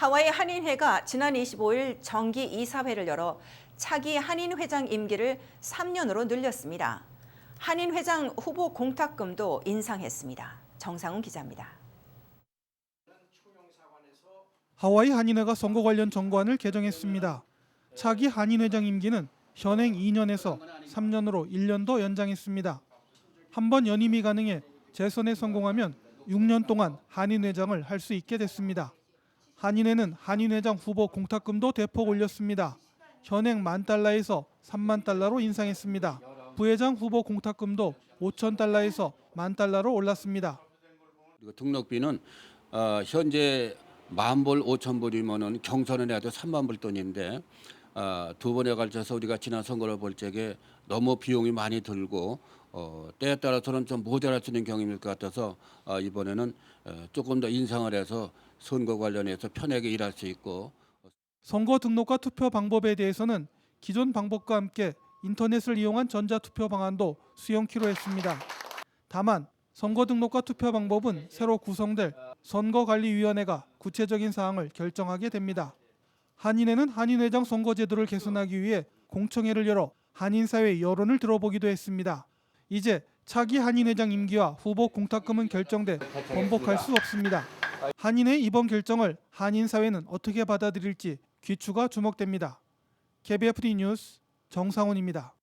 하와이 한인회가 지난 25일 정기 이사회를 열어 차기 한인회장 임기를 3년으로 늘렸습니다. 한인회장 후보 공탁금도 인상했습니다. 정상훈 기자입니다. 하와이 한인회가 선거 관련 정관을 개정했습니다. 차기 한인회장 임기는 현행 2년에서 3년으로 1년 더 연장했습니다. 한 번 연임이 가능해 재선에 성공하면 6년 동안 한인회장을 할 수 있게 됐습니다. 한인회는 한인회장 후보 공탁금도 대폭 올렸습니다. 현행 만 달러에서 3만 달러로 인상했습니다. 부회장 후보 공탁금도 5천 달러에서 만 달러로 올랐습니다. 그리고 등록비는 어, 현재 만 불, 오천 불이면은 경선을 해도 삼만 불 돈인데 어, 두 번에 걸쳐서 우리가 지난 선거를 볼 적에 너무 비용이 많이 들고 어, 때에 따라서는 좀 모자랄 수 있는 경험일 것 같아서 어, 이번에는 어, 조금 더 인상을 해서 선거 관련해서 편하게 일할 수 있고 선거 등록과 투표 방법에 대해서는 기존 방법과 함께 인터넷을 이용한 전자투표 방안도 수용키로 했습니다. 다만 선거 등록과 투표 방법은 새로 구성될 선거관리위원회가 구체적인 사항을 결정하게 됩니다. 한인회는 한인회장 선거제도를 개선하기 위해 공청회를 열어 한인사회 여론을 들어보기도 했습니다. 이제 차기 한인회장 임기와 후보 공탁금은 결정돼 번복할 수 없습니다. 한인의 이번 결정을 한인사회는 어떻게 받아들일지 귀추가 주목됩니다. KBFD 뉴스 정상훈입니다.